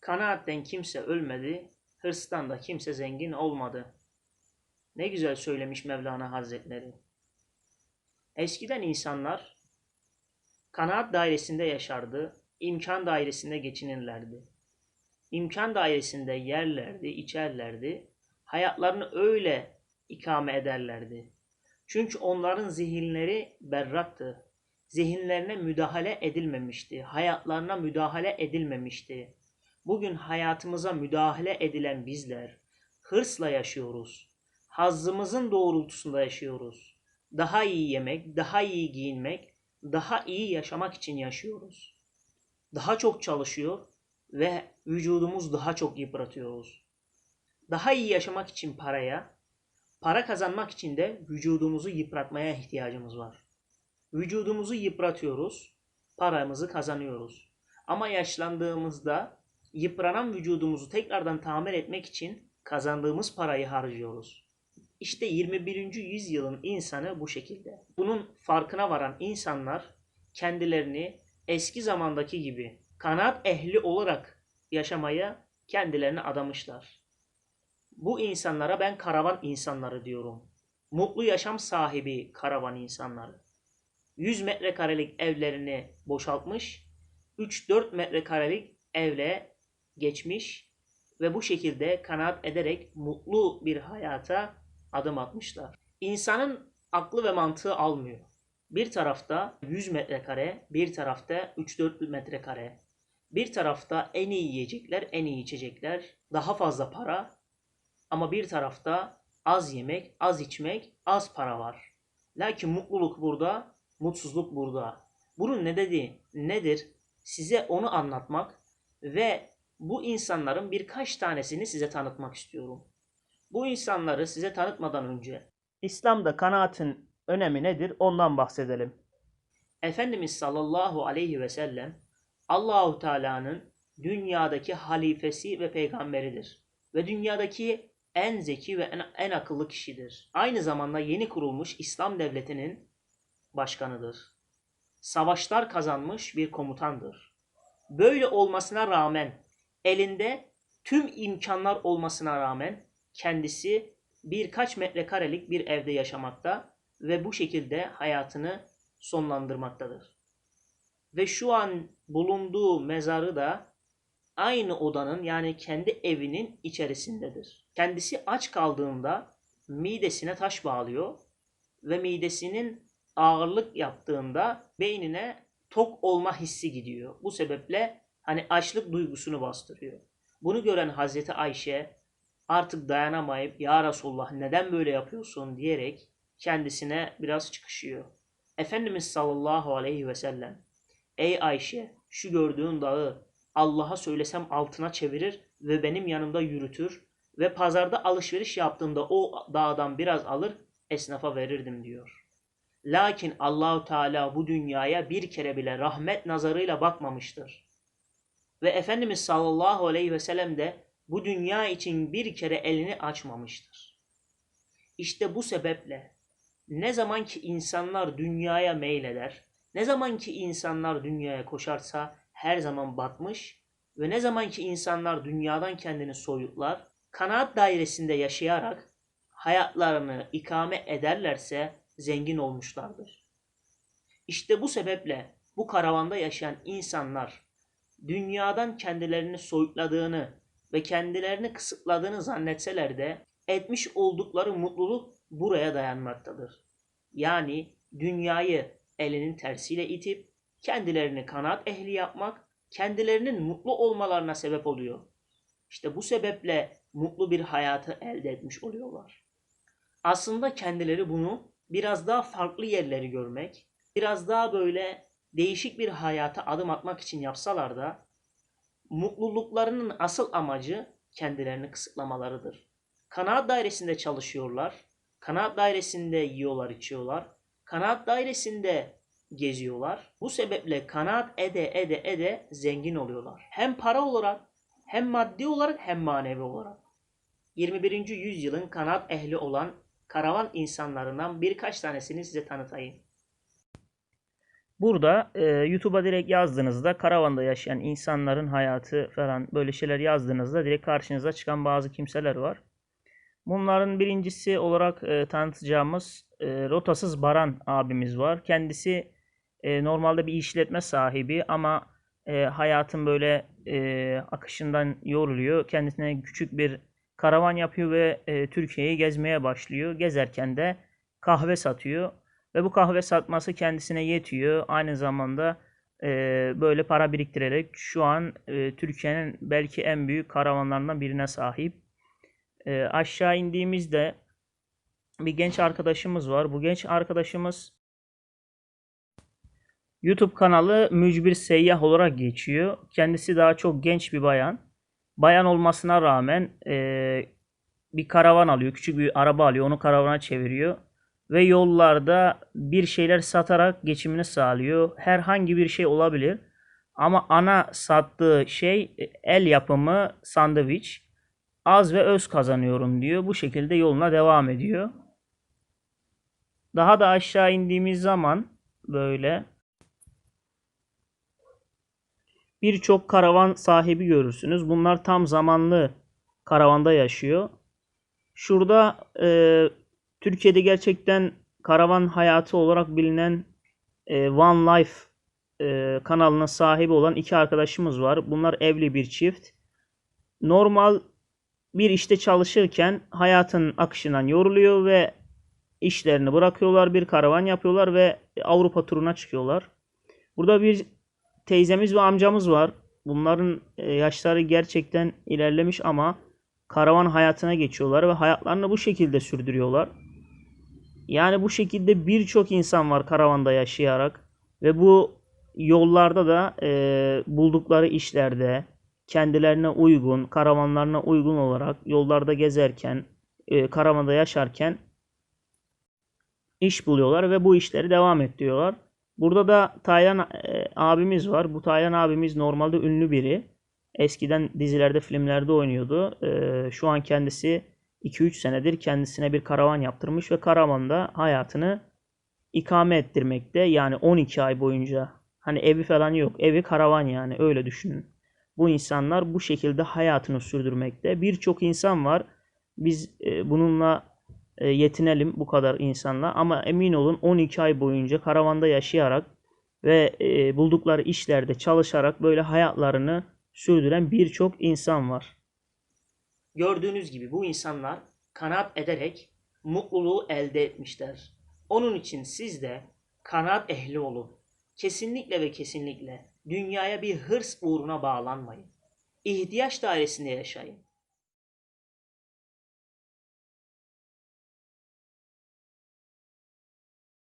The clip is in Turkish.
Kanaatten kimse ölmedi, hırstan da kimse zengin olmadı. Ne güzel söylemiş Mevlana Hazretleri. Eskiden insanlar kanaat dairesinde yaşardı, imkan dairesinde geçinirlerdi. İmkan dairesinde yerlerdi, içerlerdi. Hayatlarını öyle ikame ederlerdi. Çünkü onların zihinleri berraktı. Zihinlerine müdahale edilmemişti. Hayatlarına müdahale edilmemişti. Bugün hayatımıza müdahale edilen bizler hırsla yaşıyoruz. Hazzımızın doğrultusunda yaşıyoruz. Daha iyi yemek, daha iyi giyinmek, daha iyi yaşamak için yaşıyoruz. Daha çok çalışıyor ve vücudumuz daha çok yıpratıyoruz. Daha iyi yaşamak için paraya, para kazanmak için de vücudumuzu yıpratmaya ihtiyacımız var. Vücudumuzu yıpratıyoruz, paramızı kazanıyoruz. Ama yaşlandığımızda yıpranan vücudumuzu tekrardan tamir etmek için kazandığımız parayı harcıyoruz. İşte 21. yüzyılın insanı bu şekilde. Bunun farkına varan insanlar kendilerini eski zamandaki gibi kanaat ehli olarak yaşamaya kendilerini adamışlar. Bu insanlara ben karavan insanları diyorum. Mutlu yaşam sahibi karavan insanları. 100 metrekarelik evlerini boşaltmış, 3-4 metrekarelik evle geçmiş ve bu şekilde kanaat ederek mutlu bir hayata adım atmışlar. İnsanın aklı ve mantığı almıyor. Bir tarafta 100 metrekare, bir tarafta 3-4 metrekare. Bir tarafta en iyi yiyecekler, en iyi içecekler, daha fazla para. Ama bir tarafta az yemek, az içmek, az para var. Lakin mutluluk burada, mutsuzluk burada. Bunun ne dediği nedir? Size onu anlatmak ve bu insanların birkaç tanesini size tanıtmak istiyorum. Bu insanları size tanıtmadan önce İslam'da kanaatin önemi nedir ondan bahsedelim. Efendimiz sallallahu aleyhi ve sellem Allahu Teala'nın dünyadaki halifesi ve peygamberidir. Ve dünyadaki en zeki ve en, en akıllı kişidir. Aynı zamanda yeni kurulmuş İslam devletinin başkanıdır. Savaşlar kazanmış bir komutandır. Böyle olmasına rağmen elinde tüm imkanlar olmasına rağmen kendisi birkaç metrekarelik bir evde yaşamakta ve bu şekilde hayatını sonlandırmaktadır. Ve şu an bulunduğu mezarı da aynı odanın yani kendi evinin içerisindedir. Kendisi aç kaldığında midesine taş bağlıyor ve midesinin ağırlık yaptığında beynine tok olma hissi gidiyor. Bu sebeple hani açlık duygusunu bastırıyor. Bunu gören Hazreti Ayşe artık dayanamayıp ya Resulullah neden böyle yapıyorsun diyerek kendisine biraz çıkışıyor. Efendimiz sallallahu aleyhi ve sellem Ey Ayşe şu gördüğün dağı Allah'a söylesem altına çevirir ve benim yanımda yürütür ve pazarda alışveriş yaptığımda o dağdan biraz alır esnafa verirdim diyor. Lakin Allahu Teala bu dünyaya bir kere bile rahmet nazarıyla bakmamıştır. Ve Efendimiz sallallahu aleyhi ve sellem de bu dünya için bir kere elini açmamıştır. İşte bu sebeple ne zaman ki insanlar dünyaya meyleder, ne zaman ki insanlar dünyaya koşarsa her zaman batmış ve ne zaman ki insanlar dünyadan kendini soyutlar, kanaat dairesinde yaşayarak hayatlarını ikame ederlerse zengin olmuşlardır. İşte bu sebeple bu karavanda yaşayan insanlar dünyadan kendilerini soyutladığını ve kendilerini kısıtladığını zannetseler de etmiş oldukları mutluluk buraya dayanmaktadır. Yani dünyayı elinin tersiyle itip kendilerini kanaat ehli yapmak, kendilerinin mutlu olmalarına sebep oluyor. İşte bu sebeple mutlu bir hayatı elde etmiş oluyorlar. Aslında kendileri bunu biraz daha farklı yerleri görmek, biraz daha böyle değişik bir hayata adım atmak için yapsalar da mutluluklarının asıl amacı kendilerini kısıtlamalarıdır. Kanaat dairesinde çalışıyorlar. Kanaat dairesinde yiyorlar, içiyorlar. Kanaat dairesinde geziyorlar. Bu sebeple kanaat ede ede ede zengin oluyorlar. Hem para olarak, hem maddi olarak, hem manevi olarak. 21. yüzyılın kanaat ehli olan karavan insanlarından birkaç tanesini size tanıtayım. Burada e, YouTube'a direkt yazdığınızda karavanda yaşayan insanların hayatı falan böyle şeyler yazdığınızda direkt karşınıza çıkan bazı kimseler var. Bunların birincisi olarak e, tanıtacağımız e, Rotasız Baran abimiz var. Kendisi e, normalde bir işletme sahibi ama e, hayatın böyle e, akışından yoruluyor. Kendisine küçük bir karavan yapıyor ve e, Türkiye'yi gezmeye başlıyor. Gezerken de kahve satıyor ve bu kahve satması kendisine yetiyor. Aynı zamanda e, böyle para biriktirerek şu an e, Türkiye'nin belki en büyük karavanlarından birine sahip. E, aşağı indiğimizde bir genç arkadaşımız var. Bu genç arkadaşımız YouTube kanalı Mücbir Seyyah olarak geçiyor. Kendisi daha çok genç bir bayan. Bayan olmasına rağmen e, bir karavan alıyor. Küçük bir araba alıyor. Onu karavana çeviriyor. Ve yollarda bir şeyler satarak geçimini sağlıyor. Herhangi bir şey olabilir. Ama ana sattığı şey e, el yapımı sandviç. Az ve öz kazanıyorum diyor. Bu şekilde yoluna devam ediyor. Daha da aşağı indiğimiz zaman böyle birçok karavan sahibi görürsünüz. Bunlar tam zamanlı karavanda yaşıyor. Şurada e, Türkiye'de gerçekten karavan hayatı olarak bilinen e, One Life e, kanalına sahibi olan iki arkadaşımız var. Bunlar evli bir çift. Normal bir işte çalışırken hayatın akışından yoruluyor ve işlerini bırakıyorlar. Bir karavan yapıyorlar ve Avrupa turuna çıkıyorlar. Burada bir teyzemiz ve amcamız var. Bunların e, yaşları gerçekten ilerlemiş ama karavan hayatına geçiyorlar ve hayatlarını bu şekilde sürdürüyorlar. Yani bu şekilde birçok insan var karavanda yaşayarak ve bu yollarda da e, buldukları işlerde kendilerine uygun, karavanlarına uygun olarak yollarda gezerken, e, karavanda yaşarken iş buluyorlar ve bu işleri devam ettiriyorlar. Burada da Taylan e, abimiz var. Bu Taylan abimiz normalde ünlü biri. Eskiden dizilerde, filmlerde oynuyordu. E, şu an kendisi 2-3 senedir kendisine bir karavan yaptırmış ve karavanda hayatını ikame ettirmekte. Yani 12 ay boyunca. Hani evi falan yok. Evi karavan yani öyle düşünün. Bu insanlar bu şekilde hayatını sürdürmekte. Birçok insan var. Biz e, bununla e, yetinelim bu kadar insanla ama emin olun 12 ay boyunca karavanda yaşayarak ve e, buldukları işlerde çalışarak böyle hayatlarını sürdüren birçok insan var. Gördüğünüz gibi bu insanlar kanaat ederek mutluluğu elde etmişler. Onun için siz de kanaat ehli olun. Kesinlikle ve kesinlikle dünyaya bir hırs uğruna bağlanmayın. İhtiyaç dairesinde yaşayın.